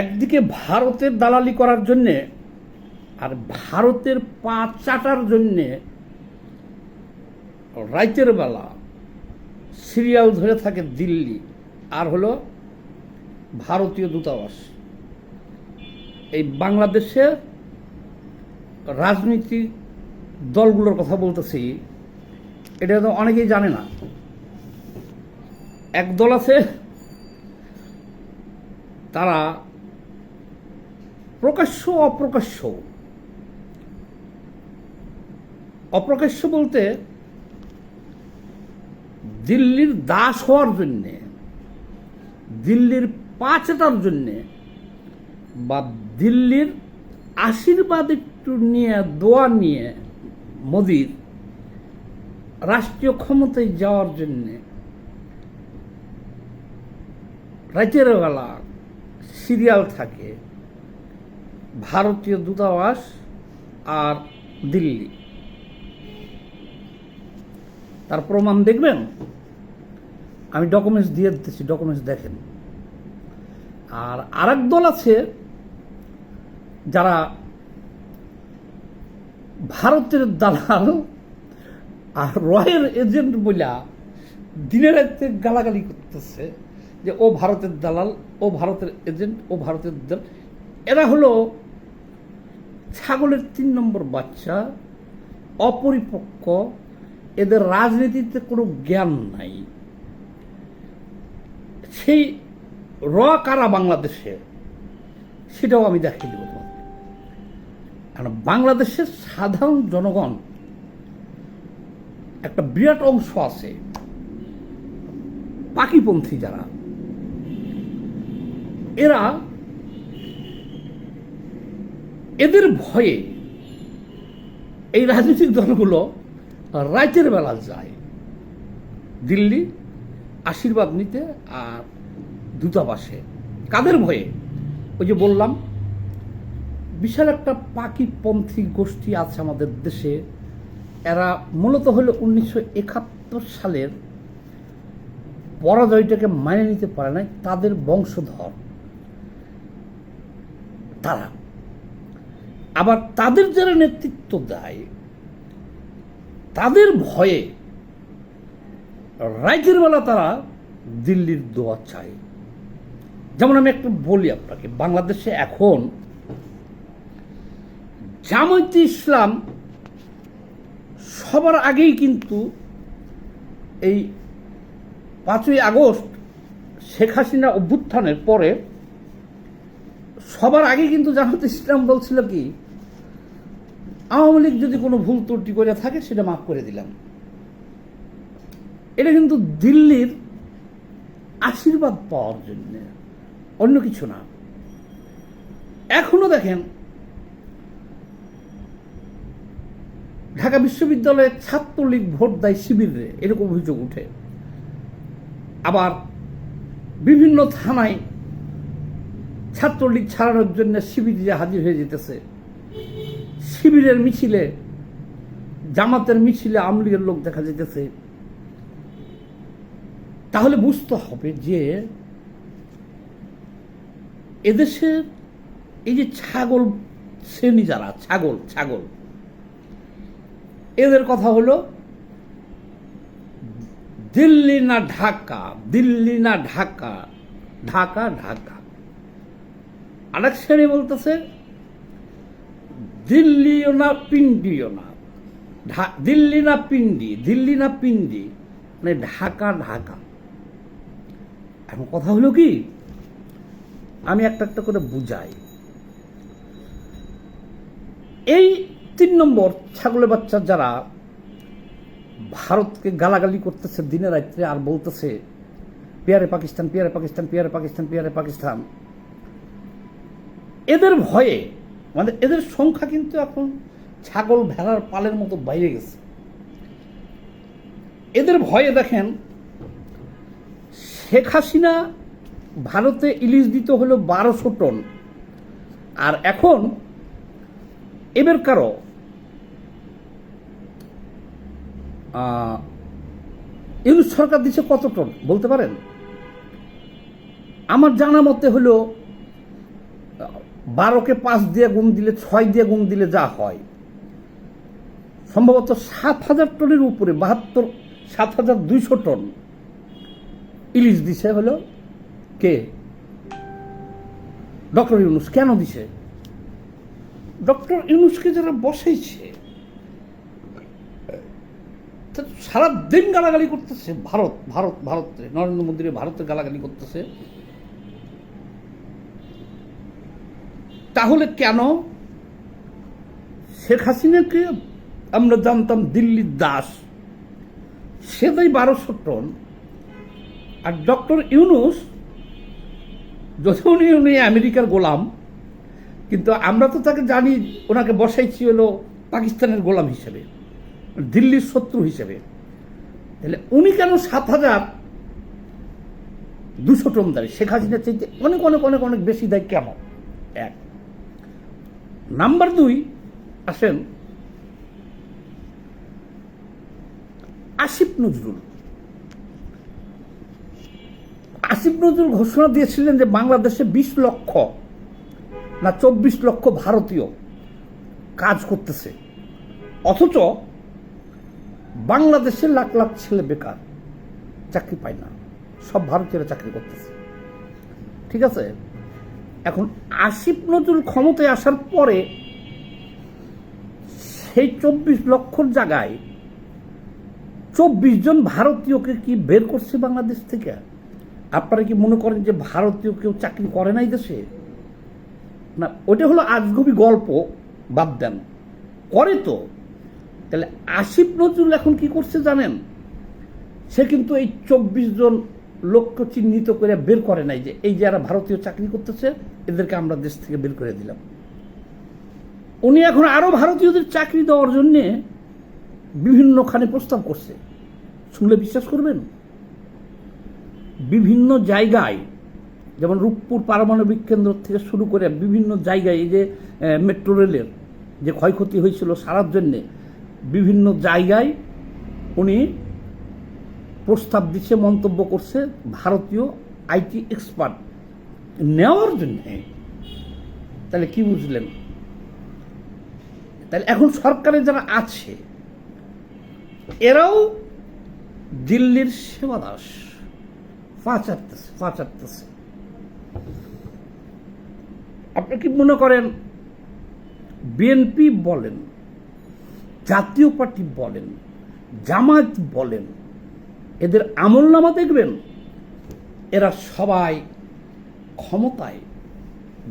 একদিকে ভারতের দালালি করার জন্যে আর ভারতের পা চাটার জন্যে রাইতের বেলা সিরিয়াল ধরে থাকে দিল্লি, আর হলো ভারতীয় দূতাবাস। এই বাংলাদেশের রাজনৈতিক দলগুলোর কথা বলতেছি, এটা তো অনেকেই জানে না। এক দল আছে, তারা প্রকাশ্য অপ্রকাশ্য। অপ্রকাশ্য বলতে দিল্লির দাস হওয়ার জন্যে, দিল্লির পাঁচটার জন্যে বা দিল্লির আশীর্বাদ একটু নিয়ে, দোয়া নিয়ে মোদির রাষ্ট্রীয় ক্ষমতায় যাওয়ার জন্যে রাতের বেলা সিরিয়াল থাকে ভারতীয় দূতাবাস আর দিল্লি। তার প্রমাণ দেখবেন? আমি ডকুমেন্টস দিয়ে দিতেছি ডকুমেন্টস দেখেন। আর আরেক দল আছে যারা ভারতের দালাল আর রয়ের এজেন্ট বইলা দিনে রাতে গালাগালি করতেছে যে, ও ভারতের দালাল, ও ভারতের এজেন্ট, ও ভারতের দাল এরা হলো ছাগলের তিন নম্বর বাচ্চা, অপরিপক্ক, এদের রাজনীতিতে কোনো জ্ঞান নাই। সেই র কারা বাংলাদেশে, সেটাও আমি দেখিয়ে দেবো তোমাকে কারণ বাংলাদেশের সাধারণ জনগণ একটা বিরাট অংশ আছে, পাকিপন্থী যারা। এরা এদের ভয়ে এই রাজনৈতিক দলগুলো রাতের বেলা যায়। দিল্লি আশীর্বাদ নিতে আর দূতাবাসে। কাদের ভয়ে? ওই যে বললাম, বিশাল একটা পাকিপন্থী গোষ্ঠী আছে আমাদের দেশে। এরা মূলত হলো উনিশশো একাত্তর সালের পরাজয়টাকে মানে নিতে পারে নাই, তাদের বংশধর। তারা আবার তাদের যারা নেতৃত্ব দেয়, তাদের ভয়ে রাইতের বেলা তারা দিল্লির দোয়া চায়। যেমন আমি একটু বলি আপনাকে, বাংলাদেশে এখন জামায়াতে ইসলাম সবার আগেই কিন্তু এই পাঁচই আগস্ট শেখ হাসিনা অভ্যুত্থানের পরে সবার আগে কিন্তু জামায়াতে ইসলাম বলছিল কি আওয়ামী লীগ যদি কোনো ভুল ত্রুটি করে থাকে, সেটা মাফ করে দিলাম। এটা কিন্তু দিল্লির আশীর্বাদ পাওয়ার জন্য, অন্য কিছু না। এখনও দেখেন, ঢাকা বিশ্ববিদ্যালয়ে ছাত্রলীগ ভোট দেয় শিবিরে, এরকম অভিযোগ উঠে। আবার বিভিন্ন থানায় ছাত্রলীগ ছাড়ানোর জন্য শিবিরে হাজির হয়ে যেতেছে শিবিরের মিছিলে, জামাতের মিছিলে আমলিগের লোক দেখা যেতেছে তাহলে বুঝতে হবে যে এদেশের এই যে ছাগল শ্রেণি যারা, ছাগল ছাগল, এদের কথা হলো দিল্লি না ঢাকা, দিল্লি না ঢাকা ঢাকা ঢাকা। আরেক শ্রেণি বলতেছে দিল্লিও না পিন্ডিও না। দিল্লি না পিন্ডি, দিল্লি না পিন্ডি মানে ঢাকা ঢাকা। এখন কথা হলো কি, আমি একটা একটা করে বুঝাই। এই তিন নম্বর ছাগলের বাচ্চা যারা ভারতকে গালাগালি করতেছে দিনে রাত্রে আর বলতেছে, পেয়ারে পাকিস্তান পেয়ারে পাকিস্তান পেয়ারে পাকিস্তান পেয়ারে পাকিস্তান। এদের ভয়ে মানে এদের সংখ্যা কিন্তু এখন ছাগল ভেড়ার পালের মতো বাইরে গেছে। এদের ভয়ে দেখেন, শেখ হাসিনা ভারতে ইলিশ দিতে হলো বারোশো টন। আর এখন এবার কারও ইউনুস সরকার দিচ্ছে কত টন, বলতে পারেন? আমার জানা মতে হলো বারোকে পাঁচ দিয়ে গুণ দিলে ছয় দিয়ে গুণ দিলে যা হয়। সম্ভবত সাত হাজার টনের উপরে, বাহাত্তর, সাত হাজার দুইশো টন। ইলিশ দিছে হলো কে? ডক্টর ইউনুস। কেন দিছে? ডক্টর ইউনুসকে যারা বসেছে সারা দিন গালাগালি করতেছে। ভারত ভারত ভারতে নরেন্দ্র মোদী ভারতে গালাগালি করতেছে। তাহলে কেন? শেখ হাসিনাকে আমরা জানতাম দিল্লির দাস। সেটাই বারোশো টন, আর ডক্টর ইউনুস, যদিও উনি উনি আমেরিকার গোলাম, কিন্তু আমরা তো তাকে জানি, ওনাকে বসাইছি হলো পাকিস্তানের গোলাম হিসেবে, দিল্লির শত্রু হিসেবে। তাহলে উনি কেন সাত হাজার দুশো টন দেয়? শেখ হাসিনার চাইতে অনেক অনেক অনেক অনেক বেশি দেয় কেন? এক নাম্বার দুই আসেন আসিফ নজরুল। আসিফ নজরুল ঘোষণা দিয়েছিলেন যে বাংলাদেশে বিশ লক্ষ না চব্বিশ লক্ষ ভারতীয় কাজ করতেছে। অথচ বাংলাদেশে লাখ লাখ ছেলে বেকার, চাকরি পায় না। সব ভারতীয়রা চাকরি করতেছে। ঠিক আছে? এখন আসিফ নজরুল ক্ষমতায় আসার পরে সেই চব্বিশ লক্ষর জায়গায় চব্বিশ জন ভারতীয়কে কি বের করছে বাংলাদেশ থেকে? আপনারা কি মনে করেন যে ভারতীয় কেউ চাকরি করে নাই দেশে? না ওটা হলো আজগবি গল্প, বাদ দেন। করে তো। তাহলে আসিফ নজরুল এখন কি করছে জানেন? সে কিন্তু এই চব্বিশ জন লোককে চিহ্নিত করে বের করে নাই যে এই যারা ভারতীয় চাকরি করতেছে, এদেরকে আমরা দেশ থেকে বের করে দিলাম। উনি এখন আরও ভারতীয়দের চাকরি দেওয়ার জন্যে বিভিন্নখানে প্রস্তাব করছে। শুনলে বিশ্বাস করবেন? বিভিন্ন জায়গায়, যেমন রূপপুর পারমাণবিক কেন্দ্র থেকে শুরু করে বিভিন্ন জায়গায় এই যে মেট্রো রেলের যে ক্ষয়ক্ষতি হয়েছিল সারার জন্যে, বিভিন্ন জায়গায় উনি প্রস্তাব দিচ্ছে মন্তব্য করছে ভারতীয় আইটি এক্সপার্ট। নেওয়ার জন্যে? তাহলে কি বুঝলেন? তাহলে এখন সরকারে যারা আছে, এরাও দিল্লির সেবাদাস। পাচারতেছে পাচারতেছে। আপনি কি মনে করেন, বিএনপি বলেন, জাতীয় পার্টি বলেন জামাত বলেন এদের আমল নামা দেখবেন, এরা সবাই ক্ষমতায়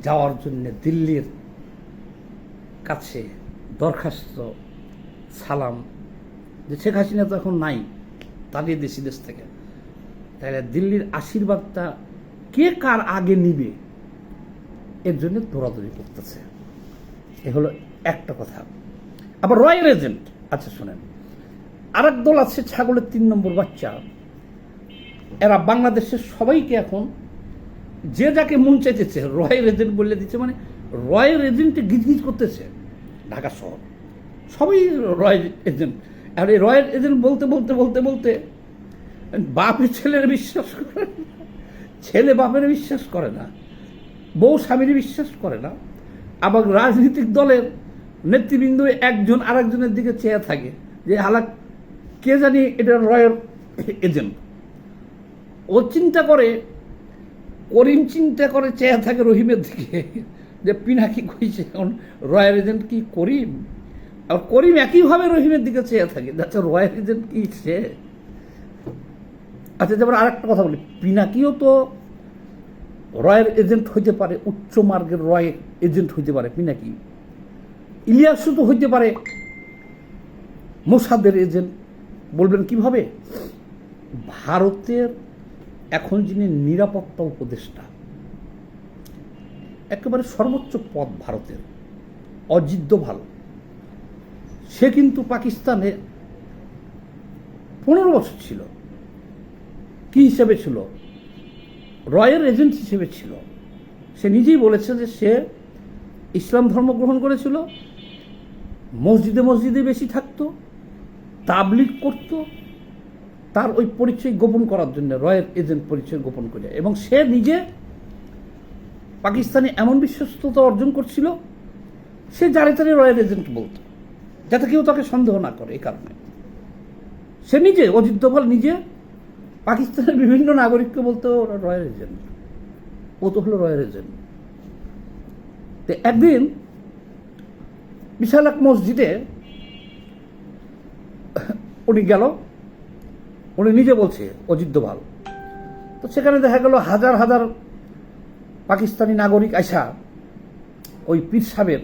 যাওয়ার জন্য দিল্লির কাছে দরখাস্ত, সালাম। যে শেখ হাসিনা তো এখন নাই তাড়িয়ে দেশি দেশ থেকে। তাহলে দিল্লির আশীর্বাদটা কে কার আগে নিবে? এর জন্য দৌড়াদৌড়ি করতেছে। এ হলো একটা কথা। আবার রয়্যাল এজেন্ট আচ্ছা শোনেন। আর এক দল আছে ছাগলের তিন নম্বর বাচ্চা। এরা বাংলাদেশের সবাইকে এখন যে যাকে মন চাইতেছে রয়্যাল এজেন্ট বলে দিচ্ছে মানে রয়্যাল এজেন্টে গিজগিজ করতেছে ঢাকা শহর। সবাই রয়্যাল এজেন্ট আর এই রয়্যাল এজেন্ট বলতে বলতে বলতে বলতে বাপের ছেলের বিশ্বাস করে ছেলে বাপের বিশ্বাস করে না। বউ স্বামীর বিশ্বাস করে না। আবার রাজনৈতিক দলের নেতৃবৃন্দ একজন আরেকজনের দিকে চেয়ে থাকে যে, হালাক কে জানি এটা রয়্যাল এজেন্ট। ও চিন্তা করে, করিম চিন্তা করে চেয়ে থাকে রহিমের দিকে, যে পিনাকি কইছে এখন রয়্যাল এজেন্ট কি করিম? আর করিম একইভাবে রহিমের দিকে চেয়ে থাকে যাচ্ছে রয়্যাল এজেন্ট কি সে? আচ্ছা যেমন আরেকটা কথা বলি, পিনাকিও তো রয়্যাল এজেন্ট হইতে পারে, উচ্চ মার্গের রয়্যাল এজেন্ট হইতে পারে, পিনাকি। ইলিয়াসও তো হইতে পারে, মোসাদের এজেন্ট বলবেন কীভাবে? ভারতের এখন যিনি নিরাপত্তা উপদেষ্টা, একেবারে সর্বোচ্চ পদ ভারতের, অজিত দোভাল। সে কিন্তু পাকিস্তানে পনেরো বছর ছিল। কি হিসেবে ছিল? রয়্যাল এজেন্ট হিসেবে ছিল। সে নিজেই বলেছে যে সে ইসলাম ধর্ম গ্রহণ করেছিল, মসজিদে মসজিদে বেশি থাকতো তাবলিগ করত, তার ওই পরিচয় গোপন করার জন্য রয়্যাল এজেন্ট পরিচয় গোপন করে। এবং সে নিজে পাকিস্তানে এমন বিশ্বস্ততা অর্জন করছিল, সে যারে তারে রয়্যাল এজেন্ট বলতো, যাতে কেউ তাকে সন্দেহ না করে এই কারণে। সে নিজে, অজিত দোভাল নিজে পাকিস্তানের বিভিন্ন নাগরিককে বলতো, ওরা রয়্যাল এজেন্ট। ও তো হলো রয়্যাল এজেন্ট। তো একদিন বিশাল এক মসজিদে উনি গেল, উনি নিজে বলছে, অজিত দোভাল। তো সেখানে দেখা গেল হাজার হাজার পাকিস্তানি নাগরিক আইসা ওই পীর সাহেবের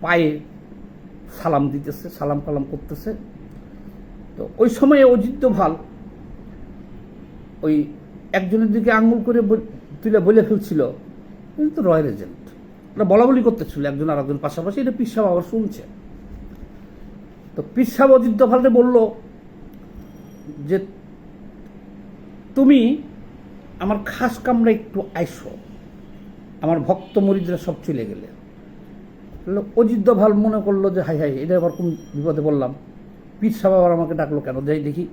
পায়ে সালাম দিতেছে, সালাম কালাম করতেছে। তো ওই সময়ে অজিত দোভাল ওই একজনের দিকে আঙুল করে তুলে বলে ফেলছিল "উনি তো রয়্যাল এজেন্ট ওরা বলা বলি করতেছিল একজন আর একজন পাশাপাশি, এটা পীর সাহেব আবার শুনছে। তো পীর সাহেব অজিত দোভালকে বলল যে, তুমি আমার খাস কামরা একটু আইসো। আমার ভক্ত মরিদরা সব চলে গেলে। অজিত দোভাল মনে করল যে হাই হাই এটা আবার কোন বিপদে বললাম পীর সাহেব আবার আমাকে ডাকলো কেন? যাই দেখি।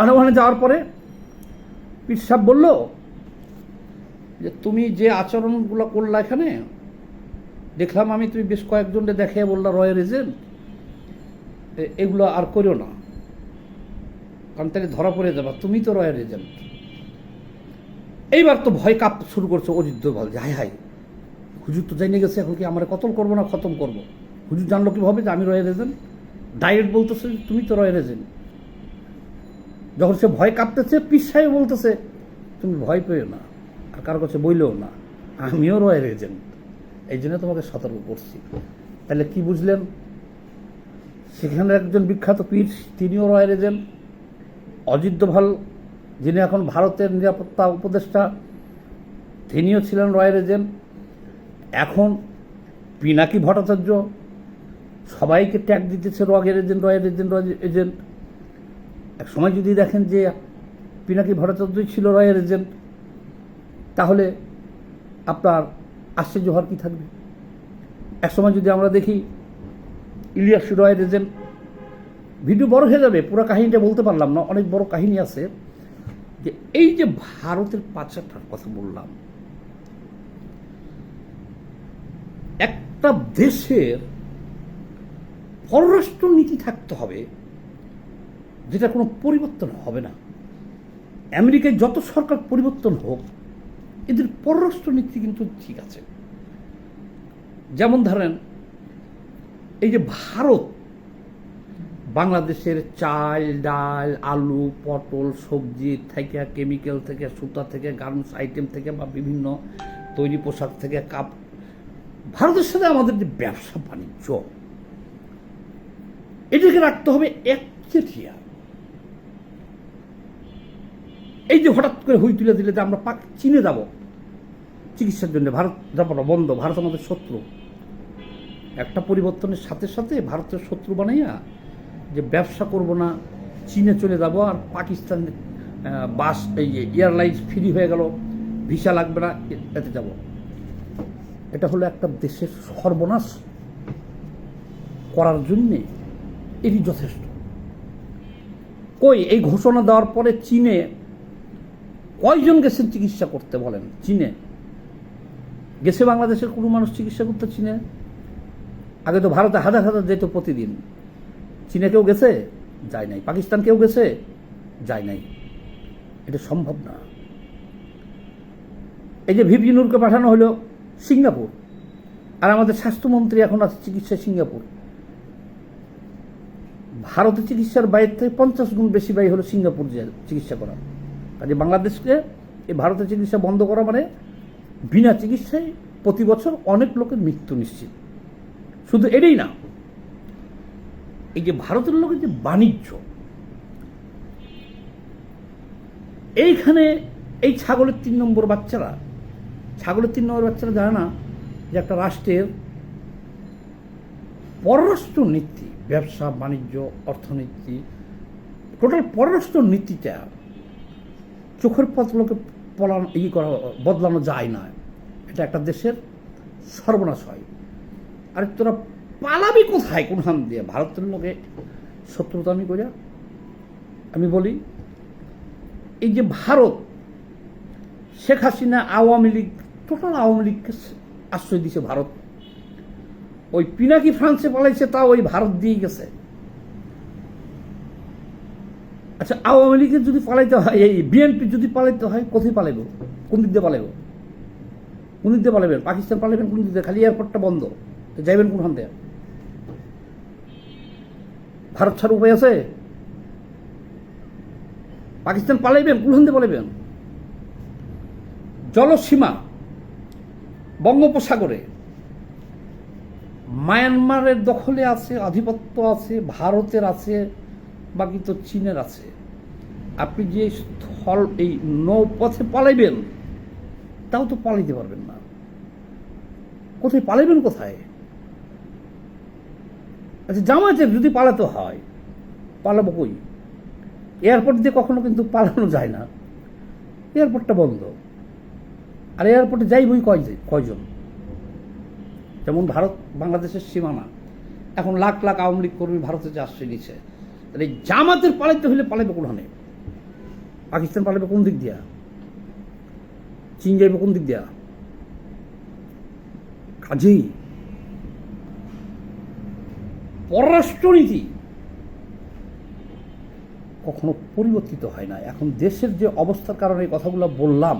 আর ওখানে যাওয়ার পরে পীর সাহেব বলল যে, তুমি যে আচরণগুলো করলা এখানে, দেখলাম আমি তুমি বেশ কয়েকজনকে দেখে বললা রয়্যাল এজেন্ট। এগুলো আর করিও না। কারণ তাহলে ধরা পড়ে যাবা তুমি তো রয়্যাল এজেন্ট। এইবার তো ভয় কাঁপ শুরু করছে অজিত দোভাল যে হাই হাই হুজুর তো জানিয়ে গেছে এখন কি আমার কতল করব না খতম করব? হুজুর জানলো কীভাবে যে আমি রয়্যাল এজেন্ট? ডাইরেক্ট বলতেছে তুমি তো রয়্যাল এজেন্ট। যখন সে ভয় কাঁপতেছে পিস সাহেব বলতেছে, তুমি ভয় পেও না, আর কারও কাছে বইলেও না, আমিও রয়্যাল এজেন্ট। এই জন্য তোমাকে সতর্ক করছি। তাহলে কি বুঝলেন? সেখানে একজন বিখ্যাত পীর, তিনিও রয়্যাল এজেন্ট। অজিত দোভাল, যিনি এখন ভারতের নিরাপত্তা উপদেষ্টা, তিনিও ছিলেন রয়্যাল এজেন্ট। এখন পিনাকি ভট্টাচার্য সবাইকে ট্যাগ দিতেছে রগের এজেন্ট রয়্যাল এজেন্ট এজেন্ট। এক সময় যদি দেখেন যে পিনাকি ভট্টাচার্যই ছিল রয়্যাল এজেন্ট, তাহলে আপনার আশ্চর্য হওয়ার কি থাকবে? এক সময় যদি আমরা দেখি ইলিয়াস রয়্যাল এজেন্ট ভিডিও বড় হয়ে যাবে, পুরো কাহিনীটা বলতে পারলাম না, অনেক বড় কাহিনী আছে। যে এই যে ভারতের পাচারটার কথা বললাম, একটা দেশের পররাষ্ট্র নীতি থাকতে হবে, যেটা কোনো পরিবর্তন হবে না। আমেরিকায় যত সরকার পরিবর্তন হোক, এদের পররাষ্ট্র নীতি কিন্তু ঠিক আছে। যেমন ধরেন এই যে ভারত, বাংলাদেশের চাল, ডাল, আলু, পটল, সবজি থেকে কেমিক্যাল থেকে, সুতা থেকে গার্মেন্টস আইটেম থেকে বা বিভিন্ন তৈরি পোশাক থেকে কাপ, ভারতের সাথে আমাদের যে ব্যবসা বাণিজ্য, এটাকে রাখতে হবে একচেটিয়া এই যে হঠাৎ করে হুই তুলে দিলে যে আমরা পাক চীনে যাব, চিকিৎসার জন্য ভারত যাব বন্ধ, ভারত আমাদের শত্রু। একটা পরিবর্তনের সাথে সাথে ভারতের শত্রু বানাইয়া যে ব্যবসা করব না, চীনে চলে যাব আর পাকিস্তান বাস, এই এয়ারলাইন্স ফ্রি হয়ে গেল ভিসা লাগবে না এতে যাব। এটা হলো একটা দেশের সর্বনাশ করার জন্যে এটি যথেষ্ট। কই, এই ঘোষণা দেওয়ার পরে চীনে কয়জন গেছেন চিকিৎসা করতে বলেন? চীনে? গেছে বাংলাদেশের কোনো মানুষ চিকিৎসা করতে চীনে? আগে তো ভারতে হাজার হাজার যেত প্রতিদিন। চীনে কেউ গেছে? যায় নাই। পাকিস্তান কেউ গেছে? যায় নাই। এটা সম্ভব না। এই যে ভিপি নূরকে পাঠানো হলো সিঙ্গাপুর, আর আমাদের স্বাস্থ্যমন্ত্রী এখন আছে চিকিৎসা সিঙ্গাপুর। ভারতে চিকিৎসার বাইরে থেকে পঞ্চাশ গুণ বেশি ব্যয় হলো সিঙ্গাপুর চিকিৎসা করা। কাজে বাংলাদেশকে এই ভারতের চিকিৎসা বন্ধ করা মানে বিনা চিকিৎসায় প্রতি বছর অনেক লোকের মৃত্যু নিশ্চিত। শুধু এটাই না, এই যে ভারতের লোকের যে বাণিজ্য, এইখানে এই ছাগলের তিন নম্বর বাচ্চারা, ছাগলের তিন নম্বর বাচ্চারা জানে না যে একটা রাষ্ট্রের পররাষ্ট্র নীতি, ব্যবসা, বাণিজ্য, অর্থনীতি টোটাল পররাষ্ট্র নীতিটা চোখের পথগুলোকে পলানো, ই করা, বদলানো যায় না। এটা একটা দেশের সর্বনাশ হয়। আর তোরা পালাবি কোথায়? কোনখান দিয়ে? ভারতের লোকে শত্রুতা আমি করিয়া আমি বলি, এই যে ভারত, শেখ হাসিনা আওয়ামী লীগ টোটাল আওয়ামী লীগকে আশ্রয় দিছে ভারত। ওই পিনাকি ফ্রান্সে পালাইছে তা ওই ভারত দিয়েই গেছে। আচ্ছা আওয়ামী লীগের যদি পালাইতে হয়, এই বিএনপি যদি পালাইতে হয়, কোথায় পালাইব? কোন দিক দিয়ে পালাইব? কোন দিক দিয়ে পালাবেন পাকিস্তান পালাবেন কোন দিক দিয়ে? খালি এয়ারপোর্টটা বন্ধ। তো যাইবেন কোনখান দিয়ে? ভারত ছাড় উপায় আছে? পাকিস্তান পালাইবেন, কোনখান দিয়ে পালাইবেন? জলসীমা, বঙ্গোপসাগরে। মায়ানমারের দখলে আছে, আধিপত্য আছে, ভারতের আছে, বাকি তো চীনের আছে। আপনি যে স্থল, এই নৌপথে পালাইবেন, তাও তো পালাইতে পারবেন না। কোথায় পালাইবেন কোথায়? আচ্ছা জামায়াতের যদি পালাতে হয়, পালাবো কই? এয়ারপোর্ট দিয়ে কখনো কিন্তু পালানো যায় না। এয়ারপোর্টটা বন্ধ। আর এয়ারপোর্টে যাইবই কয় কয়জন? যেমন ভারত, বাংলাদেশের সীমানা। এখন লাখ লাখ আওয়ামী লীগ কর্মী ভারতে যে আশ্রয় নিচ্ছে তাহলে জামাতের পালাইতে হলে পালাইবে কোনখানে? পাকিস্তান পালাবে কোন দিক দিয়া? চীন যাইবে কোন দিক দিয়া? কাজেই পররাষ্ট্রনীতি। কখনো পরিবর্তিত হয় না। এখন দেশের যে অবস্থার কারণে এই কথাগুলো বললাম,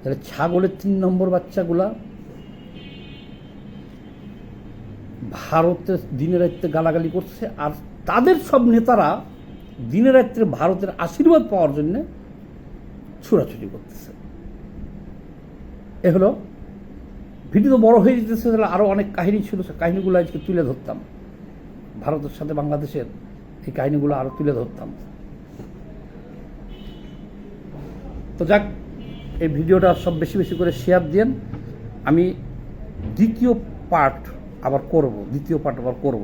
তাহলে ছাগলের তিন নম্বর বাচ্চাগুলা ভারতের দিনে রাত্রে গালাগালি করছে, আর তাদের সব নেতারা দিনে রাত্রে ভারতের আশীর্বাদ পাওয়ার জন্য ছুটাছুটি করতেছে। এ হলো ভিডিও বড় হয়ে যেতেছে, তাহলে আরও অনেক কাহিনী ছিল, সে কাহিনীগুলো আজকে তুলে ধরতাম। ভারতের সাথে বাংলাদেশের এই কাহিনীগুলো আরও তুলে ধরতাম। তো যাক, এই ভিডিওটা সব বেশি বেশি করে শেয়ার দিন আমি দ্বিতীয় পার্ট আবার করব, দ্বিতীয় পার্ট আবার করব।